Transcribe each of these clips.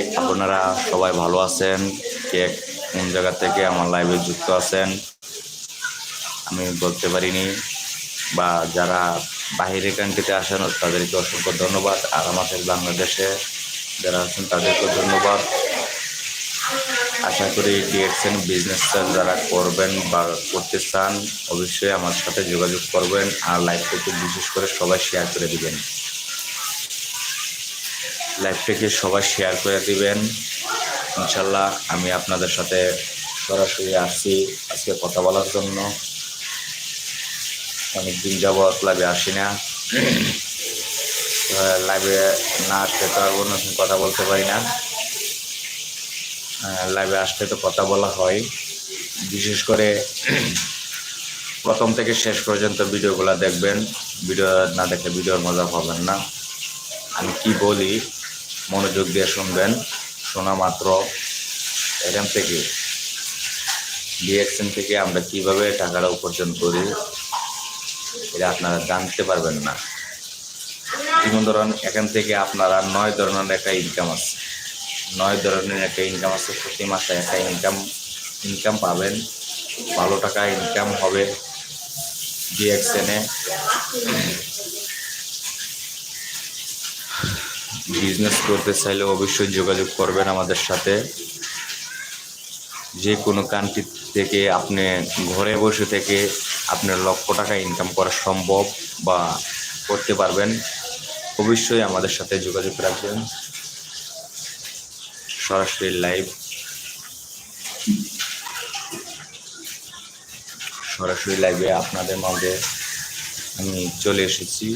আপনারা সবাই ভালো আছেন? কে কোন জায়গা থেকে আমার লাইভে যুক্ত আছেন? আমি বলতে পারিনি। বা যারা বাহিরে কান্ট্রিতে আসেন, তাদেরকে অসংখ্য ধন্যবাদ। আর আমাদের বাংলাদেশে যারা আছেন তাদেরকে ধন্যবাদ। আশা করি ডিএক্সএন বিজনেসটা যারা করবেন বা করতে চান, অবশ্যই আমার সাথে যোগাযোগ করবেন। আর লাইভটাকে বিশেষ করে সবাই শেয়ার করে দিবেন। লাইভটাকে সবাই শেয়ার করে দিবেন। ইনশাল্লাহ আমি আপনাদের সাথে সরাসরি আসছি আজকে কথা বলার জন্য। অনেকদিন যাবৎ লাইভে আসি না। লাইভে না আসতে তো আর অন্য কথা বলতে পারি না। লাইভে আসলে তো কথা বলা হয়। বিশেষ করে প্রথম থেকে শেষ পর্যন্ত ভিডিওগুলো দেখবেন। ভিডিও না দেখে ভিডিওর মজা পাবেন না। আমি কি বলি? মনোযোগ দিয়ে শুনবেন। শোনা মাত্র এখান থেকে। ডিএক্সএন থেকে আমরা কীভাবে টাকাটা উপার্জন করি, এটা আপনারা জানতে পারবেন না। যেমন ধরুন এখান থেকে আপনারা নয় ধরনের একটা ইনকাম আছে। নয় ধরনের একটা ইনকাম আছে। প্রতি মাসে একটা ইনকাম ইনকাম পাবেন। ভালো টাকা ইনকাম হবে ডিএক্সএনে বিজনেস করতে চাইলে অবশ্যই যোগাযোগ করবেন আমাদের সাথে। যে কোনো কান্ট্রি থেকে আপনি ঘরে বসে থেকে আপনার লক্ষ টাকা ইনকাম করা সম্ভব বা করতে পারবেন, অবশ্যই আমাদের সাথে যোগাযোগ রাখবেন। সরাসরি লাইভ সরাসরি লাইভে আপনাদের মাঝে আমি চলে এসেছি।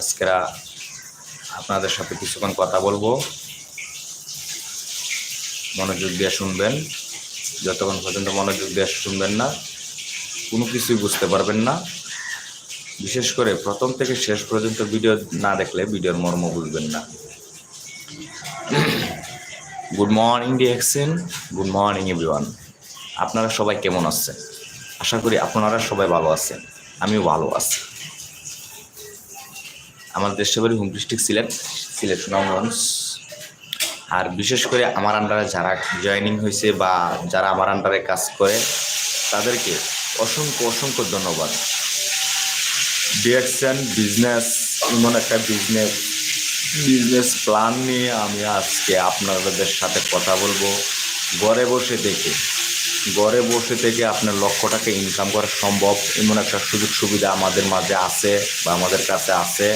আজকেরা আপনাদের সাথে কিছুক্ষণ কথা বলব। মনোযোগ দিয়ে শুনবেন। যতক্ষণ পর্যন্ত মনোযোগ দিয়ে শুনবেন না, কোনো কিছুই বুঝতে পারবেন না। বিশেষ করে প্রথম থেকে শেষ পর্যন্ত ভিডিও না দেখলে ভিডিওর মর্ম বুঝবেন না। Good morning DXN, good morning everyone. আপনারা সবাই কেমন আছেন? আশা করি আপনারা সবাই ভালো আছেন। আমিও ভালো আছি। আমার দেশের বাড়ি হুম ডিস্ট্রিক্ট সিলেট সিলেট সুনামগঞ্জ আর বিশেষ করে আমার আন্ডারে যারা জয়েনিং হয়েছে বা যারা আমার আন্ডারে কাজ করে, তাদেরকে অসংখ্য অসংখ্য ধন্যবাদ। ডিএক্সএন বিজনেস এমন একটা বিজনেস বিজনেস প্ল্যান নিয়ে আমি আজকে আপনাদের সাথে কথা বলব। ঘরে বসে দেখে ঘরে বসে থেকে আপনার লক্ষ টাকা ইনকাম করা সম্ভব, এমন একটা সুযোগ সুবিধা আমাদের মাঝে আছে বা আমাদের কাছে আছে।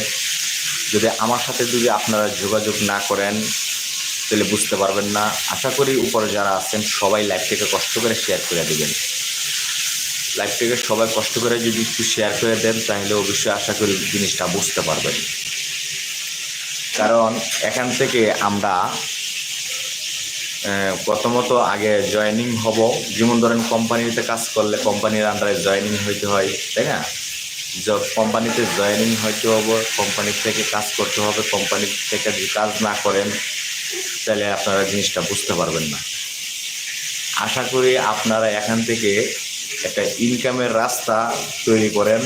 যদি আমার সাথে যদি আপনারা যোগাযোগ না করেন, তাহলে বুঝতে পারবেন না। আশা করি উপরে যারা আছেন, সবাই লাইভটাকে কষ্ট করে শেয়ার করে দেবেন। লাইভটাকে সবাই কষ্ট করে যদি একটু শেয়ার করে দেন, তাহলে অবশ্যই আশা করি জিনিসটা বুঝতে পারবেন। কারণ এখান থেকে আমরা প্রথমত আগে জয়েনিং হব। যেমন ধরেন কোম্পানিতে কাজ করলে কোম্পানির আন্ডারে জয়েনিং হইতে হয়, তাই না? কোম্পানিতে জয়েনিং হইতে হবে কোম্পানির থেকে কাজ করতে হবে কোম্পানি থেকে যদি কাজ না করেন, তাহলে আপনারা জিনিসটা বুঝতে পারবেন না। আশা করি আপনারা এখান থেকে একটা ইনকামের রাস্তা তৈরি করেন,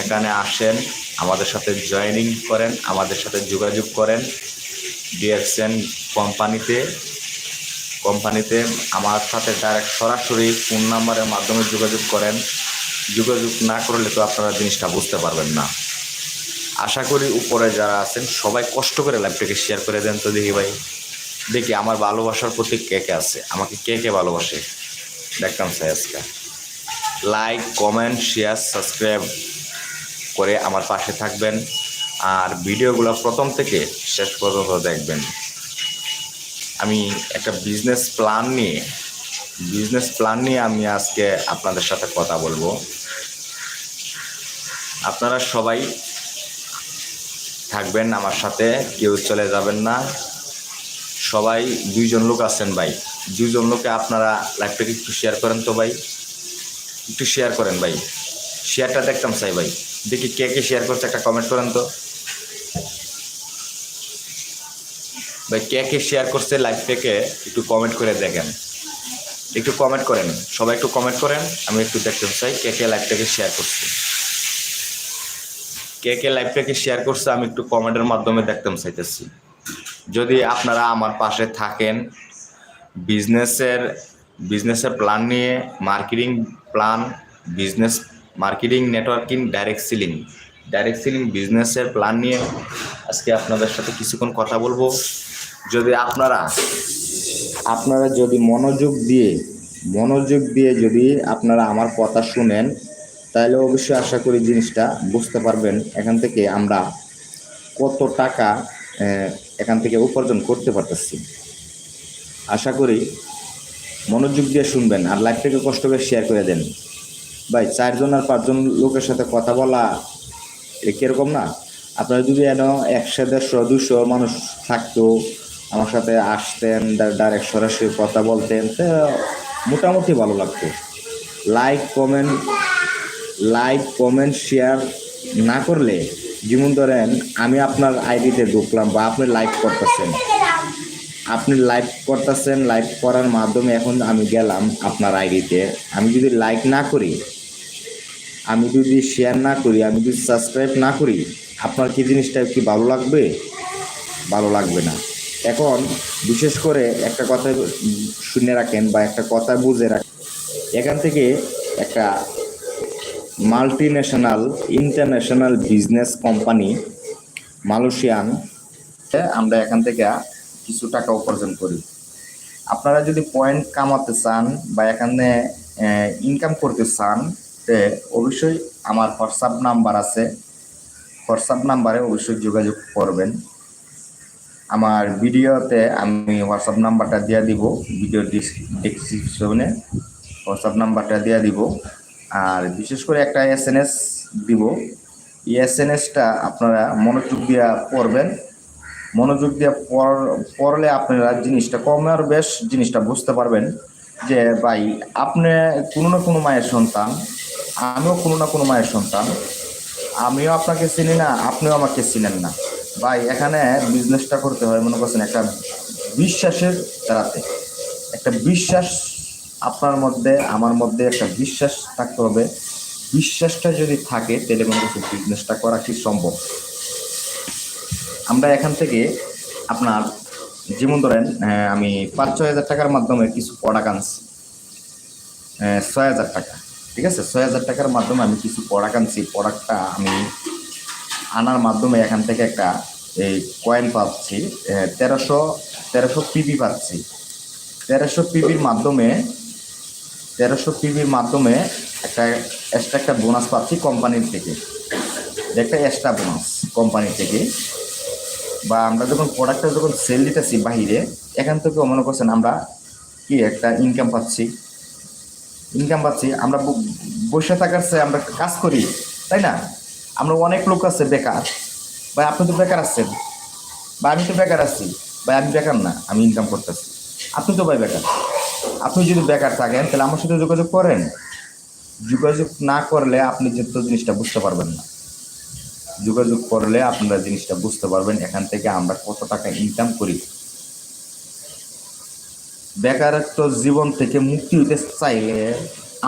এখানে আসেন, আমাদের সাথে জয়েনিং করেন, আমাদের সাথে যোগাযোগ করেন ডিএক্সএন কোম্পানিতে কোম্পানিতে আমার সাথে ডাইরেক্ট সরাসরি ফোন নাম্বারের মাধ্যমে যোগাযোগ করেন। যোগাযোগ না করলে তো আপনারা জিনিসটা বুঝতে পারবেন না। আশা করি উপরে যারা আছেন, সবাই কষ্ট করে লাইভটাকে শেয়ার করে দেন তো দেখি ভাই। দেখি আমার ভালোবাসার প্রতি কে কে আছে? আমাকে কে কে ভালোবাসে? দেখতাম চাই আজকে। লাইক কমেন্ট শেয়ার সাবস্ক্রাইব করে আমার পাশে থাকবেন। আর ভিডিওগুলো প্রথম থেকে শেষ পর্যন্ত দেখবেন। আমি একটা বিজনেস প্ল্যান নিয়ে বিজনেস প্ল্যান নিয়ে আমি আজকে আপনাদের সাথে কথা বলব। আপনারা সবাই থাকবেন আমার সাথে, কেউ চলে যাবেন না। সবাই দুইজন লোক আছেন ভাই। দুইজন লোকে আপনারা লাইভটাকে একটু শেয়ার করেন তো ভাই। একটু শেয়ার করেন ভাই। শেয়ারটা দেখতাম চাই ভাই। দেখি কে কে শেয়ার করছে একটা কমেন্ট করেন তো। ভাই, কে কে শেয়ার করছে লাইভটাকে একটু কমেন্ট করে দেখেন। একটু কমেন্ট করেন। সবাই একটু কমেন্ট করেন, আমি একটু দেখতে চাই কে কে লাইভটাকে শেয়ার করছে। কে কে লাইভটাকে শেয়ার করছে, আমি একটু কমেন্টের মাধ্যমে দেখতাম, চাইতেছি। যদি আপনারা আমার পাশে থাকেন বিজনেসের বিজনেসের প্ল্যান নিয়ে marketing plan business marketing networking direct selling direct selling বিজনেসের প্ল্যান নিয়ে আজকে আপনাদের সাথে কিছুক্ষণ কথা বলব। যদি আপনারা আপনারা যদি মনোযোগ দিয়ে মনোযোগ দিয়ে যদি আপনারা আমার কথা শুনেন তাহলে অবশ্যই আশা করি জিনিসটা বুঝতে পারবেন এখান থেকে আমরা কত টাকা এখান থেকে উপার্জন করতে পারতেছি। আশা করি মনোযোগ দিয়ে শুনবেন আর লাইফটাকে কষ্ট করে শেয়ার করে দেন। ভাই, চারজন আর পাঁচজন লোকের সাথে কথা বলা এ কীরকম না? আপনারা যদি এন একশো দেড়শো দুশো মানুষ থাকতো, আমার সাথে আসতেন ডাইরেক্ট সরাসরি কথা বলতেন, তো মোটামুটি ভালো লাগতো। Like comment like, comment, share না করলে যেমন ধরেন আমি আপনার আইডিতে ঢুকলাম বা আপনি লাইক করতেছেন। আপনি লাইভ করতেছেন লাইভ করার মাধ্যমে এখন আমি গেলাম আপনার আইডিতে। আমি যদি লাইক না করি, আমি যদি শেয়ার না করি, আমি যদি সাবস্ক্রাইব না করি, আপনার কি জিনিসটা কি ভালো লাগবে? ভালো লাগবে না। এখন বিশেষ করে একটা কথা শুনে রাখেন বা একটা কথা বুঝে রাখেন। এখান থেকে একটা multi national international business company Malaysian আমরা এখান থেকে কিছু টাকা উপার্জন করি। আপনারা যদি পয়েন্ট কামাতে চান বা এখানে ইনকাম করতে চান, তে অবশ্যই আমার হোয়াটসঅ্যাপ নাম্বার আছে। হোয়াটসঅ্যাপ নাম্বারে অবশ্যই যোগাযোগ করবেন। আমার ভিডিওতে আমি হোয়াটসঅ্যাপ নাম্বারটা দিয়ে দিব। ভিডিও ডিসক্রিপশনে হোয়াটসঅ্যাপ নাম্বারটা দিয়ে দিব। আর বিশেষ করে একটা এস এন এস দিব। এই এস এন এসটা আপনারা মনোযোগ দিয়ে পড়বেন। মনোযোগ দিয়ে পড়- পড়লে আপনারা জিনিসটা কম আর বেশ জিনিসটা বুঝতে পারবেন যে, ভাই, আপনি কোনো না কোনো মায়ের সন্তান, আমিও কোনো না কোনো মায়ের সন্তান। আমিও আপনাকে চিনি না, আপনিও আমাকে চিনেন না। ভাই, এখানে বিজনেসটা করতে হয়, মনে করছেন একটা বিশ্বাসের দ্বারাতে। একটা বিশ্বাস আপনার মধ্যে আমার মধ্যে একটা বিশ্বাস থাকতে হবে। বিশ্বাসটা যদি থাকে তাহলে মনে করছে বিজনেসটা করা কি সম্ভব? আমরা এখান থেকে আপনার যেমন ধরেন আমি পাঁচ ছয় হাজার টাকার মাধ্যমে কিছু প্রোডাক্ট আনছি। আহ, ছয় হাজার টাকা ঠিক আছে? ছয় হাজার টাকার মাধ্যমে আমি কিছু প্রোডাক্ট আনছি। প্রোডাক্টটা আমি আনার মাধ্যমে এখান থেকে একটা এই কয়েন পাচ্ছি। তেরোশো তেরোশো পিবি পাচ্ছি। তেরোশো পিবির মাধ্যমে তেরোশো টিভির মাধ্যমে একটা এক্সট্রা একটা বোনাস পাচ্ছি কোম্পানির থেকে। একটা এক্সট্রা বোনাস কোম্পানি থেকে। বা আমরা যখন প্রোডাক্টটা যখন সেল দিতেছি বাহিরে, এখান থেকেও মনে করছেন আমরা কি একটা ইনকাম পাচ্ছি। ইনকাম পাচ্ছি, আমরা বসে থাকার চেয়ে আমরা কাজ করি, তাই না? আমরা অনেক লোক আছে বেকার। বা আপনি তো বেকার আছেন। বা আমি তো বেকার আছি। বা আমি বেকার না, আমি ইনকাম করতেছি। আপনি তো ভাই বেকার। আপনি যদি বেকার থাকেন, তাহলে আমার সাথে যোগাযোগ করেন। যোগাযোগ না করলে আপনি যে তো জিনিসটা বুঝতে পারবেন না। যোগাযোগ করলে আপনারা জিনিসটা বুঝতে পারবেন, এখান থেকে আমরা কত টাকা ইনকাম করি। বেকারত্ব জীবন থেকে মুক্তি হতে চাইলে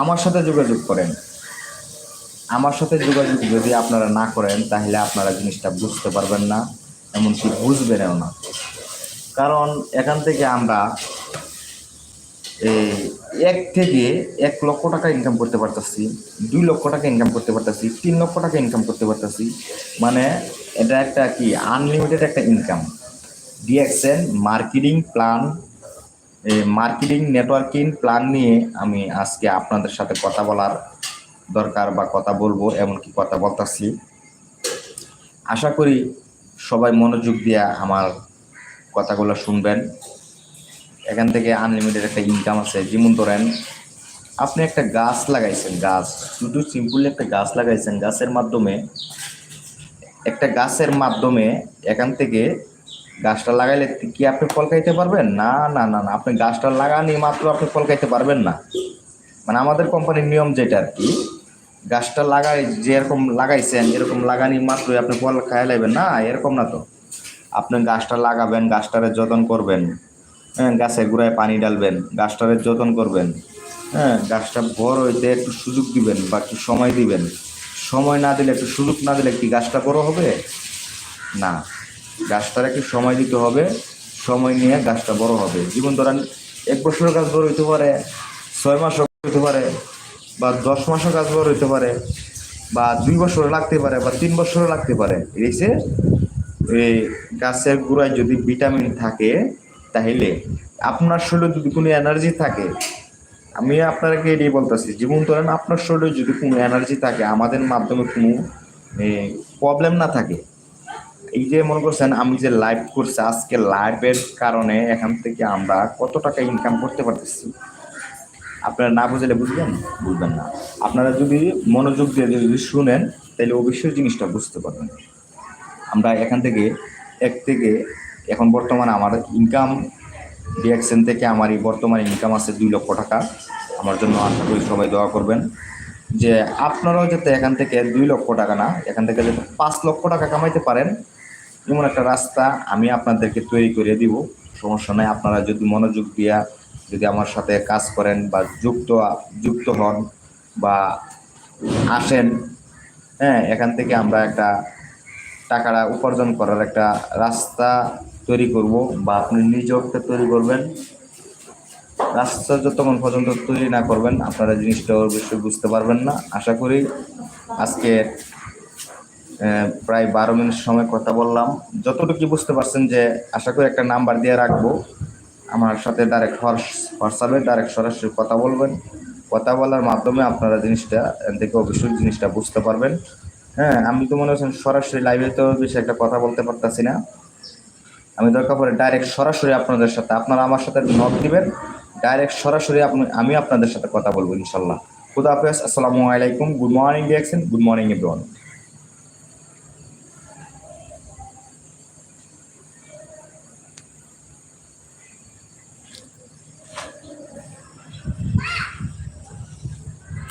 আমার সাথে যোগাযোগ করেন। আমার সাথে যোগাযোগ যদি আপনারা না করেন, তাহলে আপনারা জিনিসটা বুঝতে পারবেন না, এমনকি বুঝবেনও না। কারণ এখান থেকে আমরা এই এক থেকে এক লক্ষ টাকা ইনকাম করতে পারতেছি, দুই লক্ষ টাকা ইনকাম করতে পারতেছি, তিন লক্ষ টাকা ইনকাম করতে পারতেছি। মানে এটা একটা কি আনলিমিটেড একটা income DXN marketing plan marketing networking plan নিয়ে আমি আজকে আপনাদের সাথে কথা বলার দরকার বা কথা বলব, এমনকি কথা বলতেছি। আশা করি সবাই মনোযোগ দিয়ে আমার কথাগুলো শুনবেন। এখান থেকে আনলিমিটেড একটা ইনকাম আছে। যেমন ধরেন, আপনি একটা গাছ লাগাইছেন, গাছ। শুধু সিম্পলি একটা গাছ লাগাইছেন, গাছের মাধ্যমে, একটা গাছের মাধ্যমে এখান থেকে গাছটা লাগাইলে কি আপনি ফল খাইতে পারবেন? না না না না। আপনি গাছটা লাগানি মাত্র আপনি ফল খাইতে পারবেন না। মানে আমাদের কোম্পানির নিয়ম যেটা আর কি, গাছটা লাগাই, যেরকম লাগাইছেন, এরকম লাগানি মাত্রই আপনি ফল খাই লাইবেন। না, এরকম না তো। আপনি গাছটা লাগাবেন, গাছটারে যত্ন করবেন। হ্যাঁ গাছের গোড়ায় পানি ডালবেন গাছটারে যত্ন করবেন হ্যাঁ গাছটা বড় হইতে একটু সুযোগ দিবেন বা একটু সময় দিবেন। সময় না দিলে, একটু সুযোগ না দিলে কি গাছটা বড় হবে? না। গাছটার একটু সময় দিতে হবে, সময় নিয়ে গাছটা বড় হবে। জীবন ধরেন, এক বছরের গাছ বড় হইতে পারে, ছয় মাসও হইতে পারে, বা দশ মাসও গাছ বড় হইতে পারে, বা দুই বছর লাগতে পারে, বা তিন বছরও লাগতে পারে। এই গাছের গোড়ায় যদি ভিটামিন থাকে তাহলে আপনার শরীরে যদি কোনো এনার্জি থাকে, আমি আপনাকে এটাই বলতেছি জীবন ধরেন আপনার শরীরে যদি কোনো এনার্জি থাকে, আমাদের মাধ্যমে কোনো প্রবলেম না থাকে। এই যে মনে করছেন, আমি যে লাইভ করছি, আজকে লাইভের কারণে এখান থেকে আমরা কত টাকা ইনকাম করতে পারতেছি? আপনারা না বুঝলে বুঝবেন? বুঝবেন না। আপনারা যদি মনোযোগ দিয়ে যদি শুনেন, তাহলে অবশ্যই জিনিসটা বুঝতে পারবেন। আমরা এখান থেকে এক থেকে এখন বর্তমানে আমার ইনকাম ডিএক্সএন থেকে আমার এই বর্তমানে ইনকাম আছে দুই লক্ষ টাকা। আমার জন্য আশা করি সবাই দোয়া করবেন যে আপনারাও যাতে এখান থেকে দুই লক্ষ টাকা না, এখান থেকে যাতে পাঁচ লক্ষ টাকা কামাইতে পারেন, এমন একটা রাস্তা আমি আপনাদেরকে তৈরি করে দিব। সমস্যা নাই, আপনারা যদি মনোযোগ দিয়া যদি আমার সাথে কাজ করেন বা যুক্ত যুক্ত হন বা আসেন হ্যাঁ এখান থেকে আমরা একটা টাকাটা উপার্জন করার একটা রাস্তা তৈরি করব বা আপনি নিজেও একটা তৈরি করবেন। রাস্তা যতক্ষণ পর্যন্ত তৈরি না করবেন, আপনারা জিনিসটা অবশ্যই বুঝতে পারবেন না। আশা করি আজকে প্রায় বারো মিনিট সময় কথা বললাম। যতটুকু বুঝতে পারছেন যে আশা করি একটা নাম্বার দিয়ে রাখব। আমার সাথে ডাইরেক্ট হোয়াটসঅ্যাপে ডাইরেক্ট সরাসরি কথা বলবেন। কথা বলার মাধ্যমে আপনারা জিনিসটা, দেখে অবশ্যই জিনিসটা বুঝতে পারবেন। হ্যাঁ আমি তো মনে হচ্ছেন সরাসরি লাইভে তো বেশি একটা কথা বলতে পারতাছি না। আমি দরকার পড়ে ডাইরেক্ট সরাসরি আপনাদের সাথে, আপনারা আমার সাথে নক দিবেন ডাইরেক্ট সরাসরি আমি আপনাদের সাথে কথা বলব ইনশাল্লাহ। খুদা হাফেজ, আসসালামু আলাইকুম good morning DXN good morning everyone